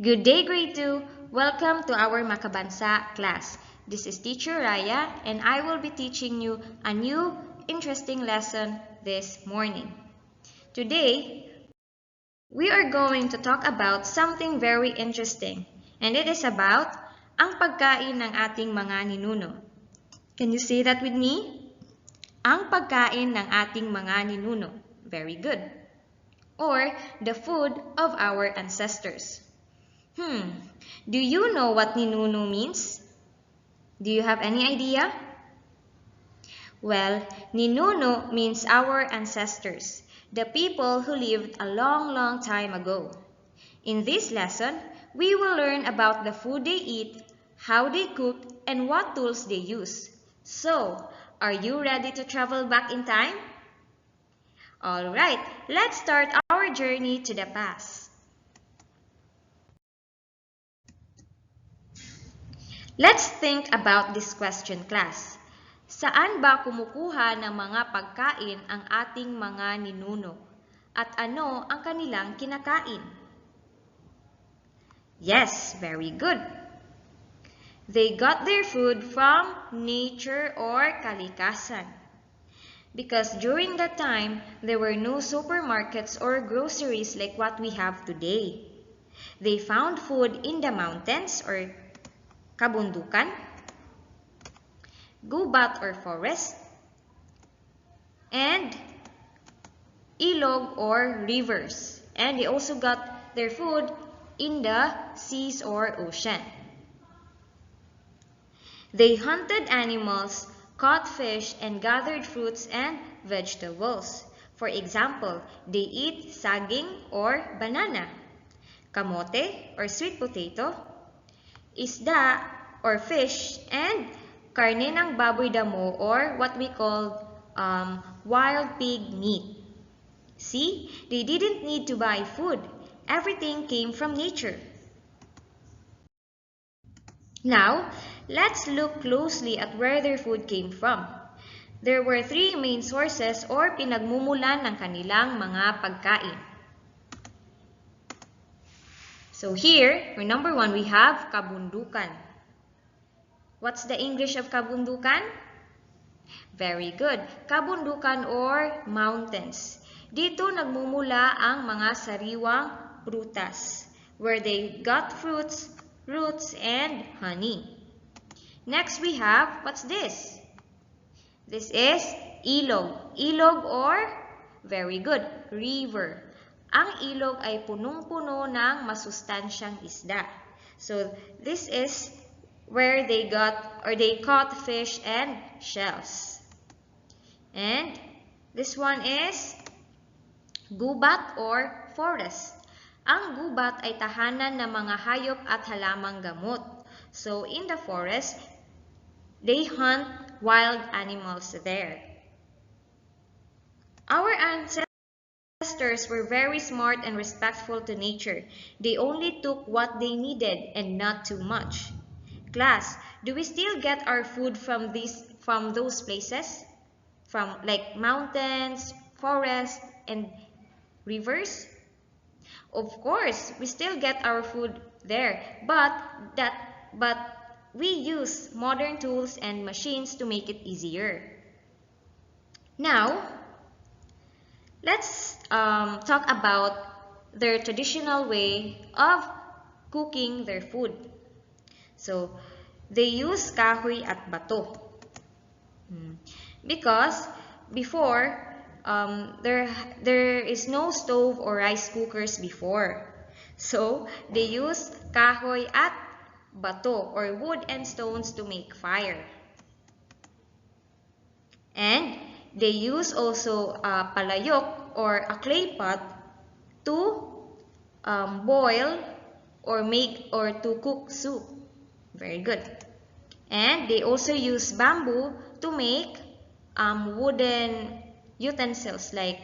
Good day, grade 2. Welcome to our Makabansa class. This is teacher Raya and I will be teaching you a new interesting lesson this morning. Today, we are going to talk about something very interesting and it is about ang pagkain ng ating mga ninuno. Can you say that with me? Ang pagkain ng ating mga ninuno. Very good. Or the food of our ancestors. Hmm, do you know what ninuno means? Do you have any idea? Well, ninuno means our ancestors, the people who lived a long, long time ago. In this lesson, we will learn about the food they eat, how they cook, and what tools they use. So, are you ready to travel back in time? Alright, let's start our journey to the past. Let's think about this question, class. Saan ba kumukuha ng mga pagkain ang ating mga ninuno? At ano ang kanilang kinakain? Yes, very good. They got their food from nature or kalikasan. Because during that time, there were no supermarkets or groceries like what we have today. They found food in the mountains or kabundukan, gubat or forest, and ilog or rivers. And they also got their food in the seas or ocean. They hunted animals, caught fish, and gathered fruits and vegetables. For example, they eat saging or banana, kamote or sweet potato, isda or fish, and karne ng baboy damo or what we call um, wild pig meat. See, they didn't need to buy food. Everything came from nature. Now, let's look closely at where their food came from. There were three main sources or pinagmumulan ng kanilang mga pagkain. So here, for number one, we have kabundukan. What's the English of kabundukan? Very good. Kabundukan or mountains. Dito nagmumula ang mga sariwang prutas, where they got fruits, roots, and honey. Next we have, what's this? This is ilog. Ilog or, very good, river. Ang ilog ay punong-puno ng masustansyang isda. So, this is where they got or they caught fish and shells. And this one is gubat or forest. Ang gubat ay tahanan ng mga hayop at halamang gamot. So, in the forest, they hunt wild animals there. Our ancestors were very smart and respectful to nature. They only took what they needed and not too much. Class, do we still get our food from these from those places? From like mountains, forests, and rivers? Of course, we still get our food there, but that but we use modern tools and machines to make it easier. Now, let's um, talk about their traditional way of cooking their food. So, they use kahoy at bato. Hmm. Because before, um, there, there is no stove or rice cookers before. So, they use kahoy at bato or wood and stones to make fire. And they use also a palayok or a clay pot to um, boil or make or to cook soup. Very good. And they also use bamboo to make um, wooden utensils like,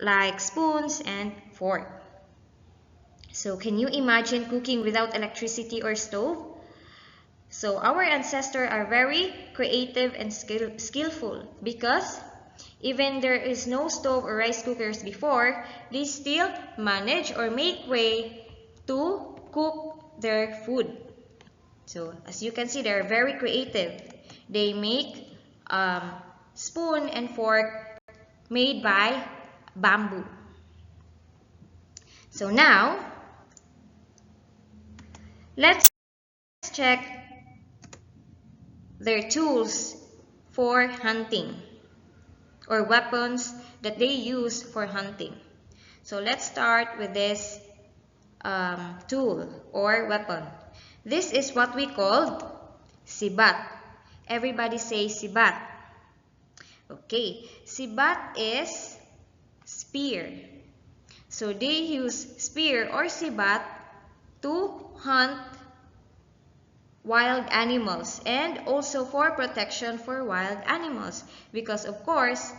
like spoons and fork. So can you imagine cooking without electricity or stove? So our ancestors are very creative and skill skillful because even there is no stove or rice cookers before, they still manage or make way to cook their food. So, as you can see, they're very creative. They make um, spoon and fork made by bamboo. So now, let's check their tools for hunting or weapons that they use for hunting. So let's start with this um, tool or weapon. This is what we call sibat. Everybody say sibat. Okay, sibat is spear. So they use spear or sibat to hunt wild animals and also for protection for wild animals because of course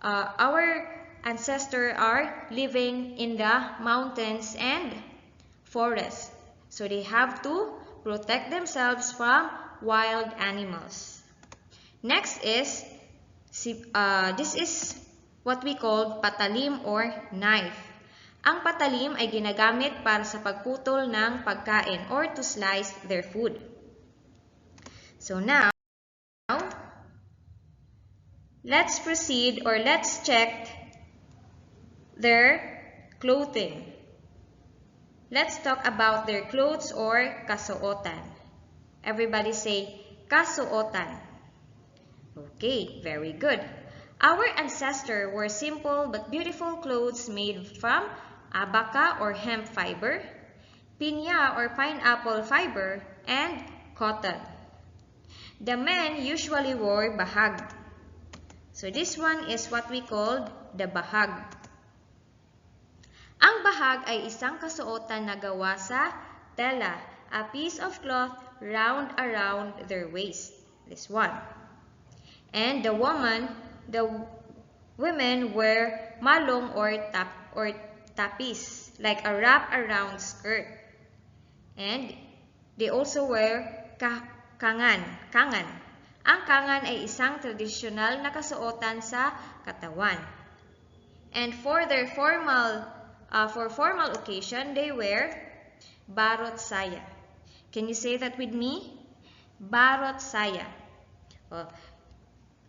uh, our ancestors are living in the mountains and forests. So they have to protect themselves from wild animals. Next is uh, this is what we call patalim or knife. Ang patalim ay ginagamit para sa pagputol ng pagkain or to slice their food so now, let's proceed or let's check their clothing. Let's talk about their clothes or kasuotan. Everybody say kasuotan. Okay, very good. Our ancestors wore simple but beautiful clothes made from abaca or hemp fiber, pinya or pineapple fiber, and cotton. The men usually wore bahag. So this one is what we call the bahag. Ang bahag ay isang kasuotan na gawa sa tela, a piece of cloth round around their waist. This one. And the woman, the women wear malong or tap or tapis, like a wrap around skirt. And they also wear ka Kangan. Kangan. Ang kangan ay isang tradisyonal na kasuotan sa katawan. And for their formal uh, for formal occasion, they wear barot saya. Can you say that with me? Barot saya. Well,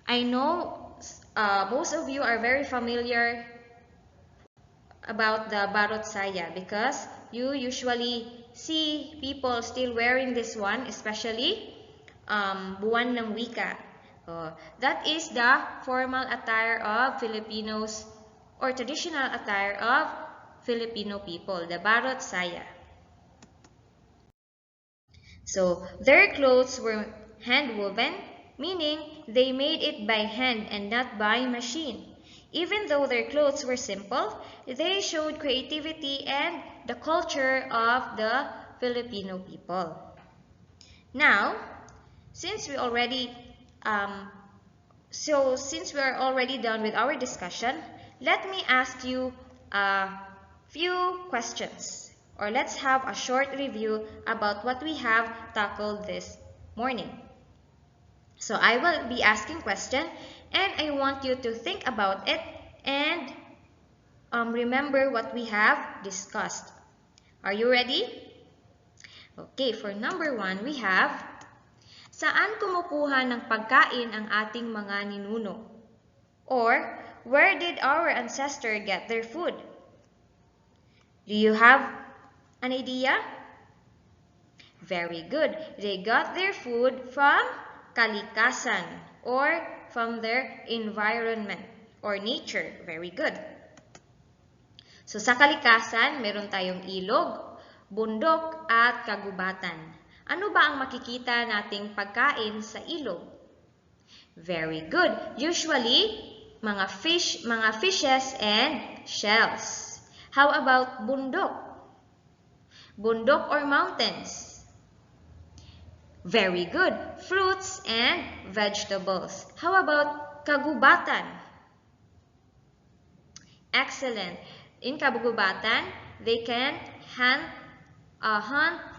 I know uh, most of you are very familiar about the barot saya because you usually see people still wearing this one, especially um, buwan ng wika. That is the formal attire of Filipinos or traditional attire of Filipino people, the Barot Saya. So, their clothes were hand-woven, meaning they made it by hand and not by machine. Even though their clothes were simple, they showed creativity and the culture of the Filipino people. Now, since we already um, so since we are already done with our discussion, let me ask you a few questions or let's have a short review about what we have tackled this morning. So I will be asking question and I want you to think about it and um, remember what we have discussed. Are you ready? Okay, for number one, we have Saan kumukuha ng pagkain ang ating mga ninuno? Or, where did our ancestor get their food? Do you have an idea? Very good. They got their food from kalikasan or from their environment or nature. Very good. So sa kalikasan, meron tayong ilog, bundok at kagubatan. Ano ba ang makikita nating pagkain sa ilog? Very good. Usually, mga fish, mga fishes and shells. How about bundok? Bundok or mountains? Very good. Fruits and vegetables. How about kagubatan? Excellent. In kagubatan, they can hunt, uh, hunt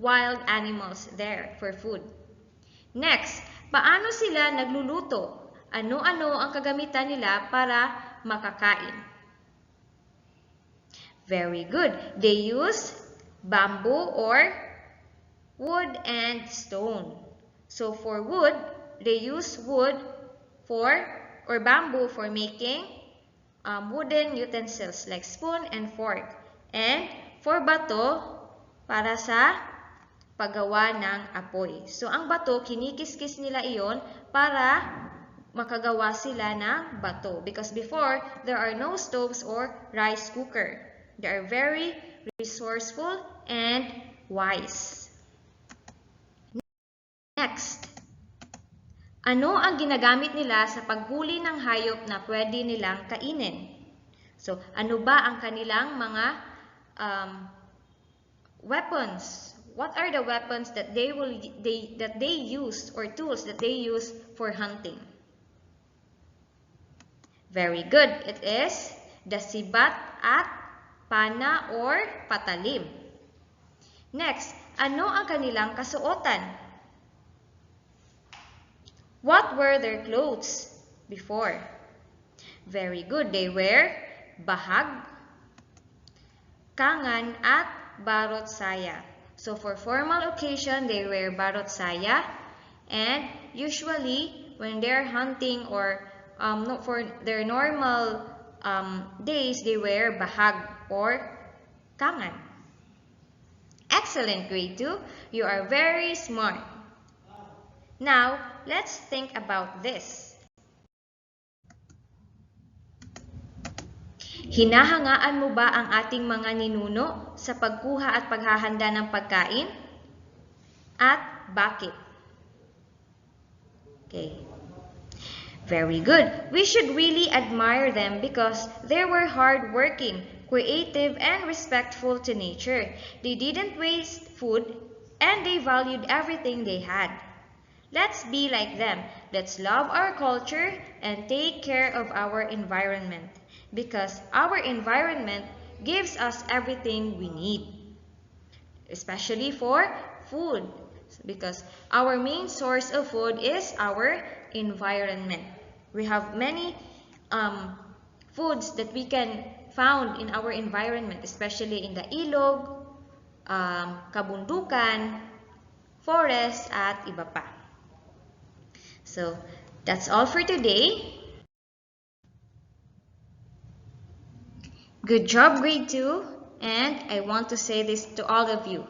wild animals there for food. Next, paano sila nagluluto? Ano-ano ang kagamitan nila para makakain? Very good. They use bamboo or wood and stone. So for wood, they use wood for or bamboo for making um, wooden utensils like spoon and fork. And for bato, para sa paggawa ng apoy. So ang bato, kinikis-kis nila iyon para makagawa sila ng bato. Because before, there are no stoves or rice cooker. They are very resourceful and wise. Next, ano ang ginagamit nila sa paghuli ng hayop na pwede nilang kainin? So, ano ba ang kanilang mga um, weapons? What are the weapons that they will they that they use or tools that they use for hunting? Very good. It is the sibat at pana or patalim. Next, ano ang kanilang kasuotan? What were their clothes before? Very good. They wear bahag, kangan, at barot saya. So for formal occasion, they wear barot saya. And usually, when they're hunting or um, for their normal um, days, they wear bahag or kangan. Excellent, grade 2. You are very smart. Now, let's think about this. Hinahangaan mo ba ang ating mga ninuno sa pagkuha at paghahanda ng pagkain? At bakit? Okay. Very good. We should really admire them because they were hardworking, creative, and respectful to nature. They didn't waste food and they valued everything they had. Let's be like them. Let's love our culture and take care of our environment because our environment gives us everything we need, especially for food because our main source of food is our environment. We have many um, foods that we can found in our environment, especially in the ilog, um, kabundukan, forest, at iba pa. So, that's all for today. Good job, grade 2. And I want to say this to all of you.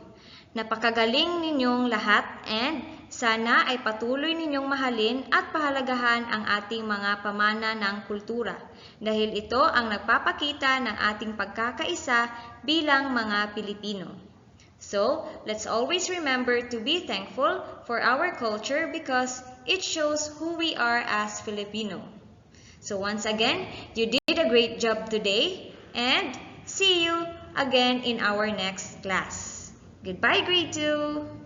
Napakagaling ninyong lahat and sana ay patuloy ninyong mahalin at pahalagahan ang ating mga pamana ng kultura dahil ito ang nagpapakita ng ating pagkakaisa bilang mga Pilipino. So, let's always remember to be thankful for our culture because it shows who we are as Filipino. So once again, you did a great job today and see you again in our next class. Goodbye, grade 2!